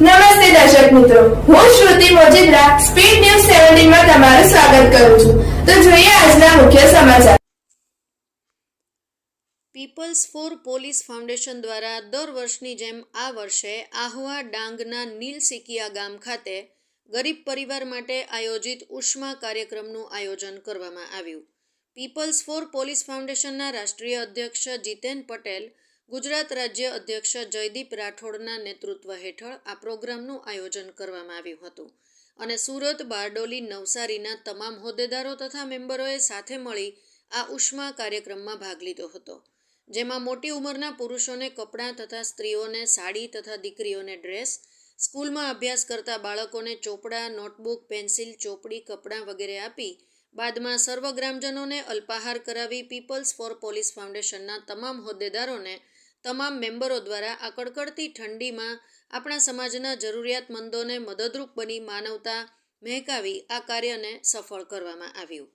નમસ્તે દર્શક મિત્રો. હું શ્રુતિ મોજીદ્રા સ્પીડ ન્યૂઝ સેવન્ટીનમાં તમારું સ્વાગત કરું છું. તો જોઈએ આજના મુખ્ય સમાચાર. પીપલ્સ ફોર પોલીસ ફાઉન્ડેશન દ્વારા દર વર્ષની જેમ આ વર્ષે આહવા ડાંગના નીલ સિકિયા ગામ ખાતે ગરીબ પરિવાર માટે આયોજિત ઉષ્મા કાર્યક્રમનું આયોજન કરવામાં આવ્યું. પીપલ્સ ફોર પોલીસ ફાઉન્ડેશનના રાષ્ટ્રીય અધ્યક્ષ જીતેન પટેલ ગુજરાત રાજ્ય અધ્યક્ષ જયદીપ રાઠોડના નેતૃત્વ હેઠળ આ પ્રોગ્રામનું આયોજન કરવામાં આવ્યું હતું. અને સુરત, બારડોલી, નવસારીના તમામ હોદ્દેદારો તથા મેમ્બરોએ સાથે મળી આ ઉષ્મા કાર્યક્રમમાં ભાગ લીધો હતો, જેમાં મોટી ઉંમરના પુરુષોને કપડાં તથા સ્ત્રીઓને સાડી તથા દીકરીઓને ડ્રેસ, સ્કૂલમાં અભ્યાસ કરતા બાળકોને ચોપડા, નોટબુક, પેન્સિલ, ચોપડી, કપડાં વગેરે આપી, બાદમાં સર્વ ગ્રામજનોને અલ્પાહાર કરાવી પીપલ્સ ફોર પોલીસ ફાઉન્ડેશનના તમામ હોદ્દેદારોને તમામ મેમ્બરો દ્વારા આ કડકડતી ઠંડીમાં આપણા સમાજના જરૂરિયાતમંદોને મદદરૂપ બની માનવતા મહેકાવી આ કાર્યને સફળ કરવામાં આવ્યું.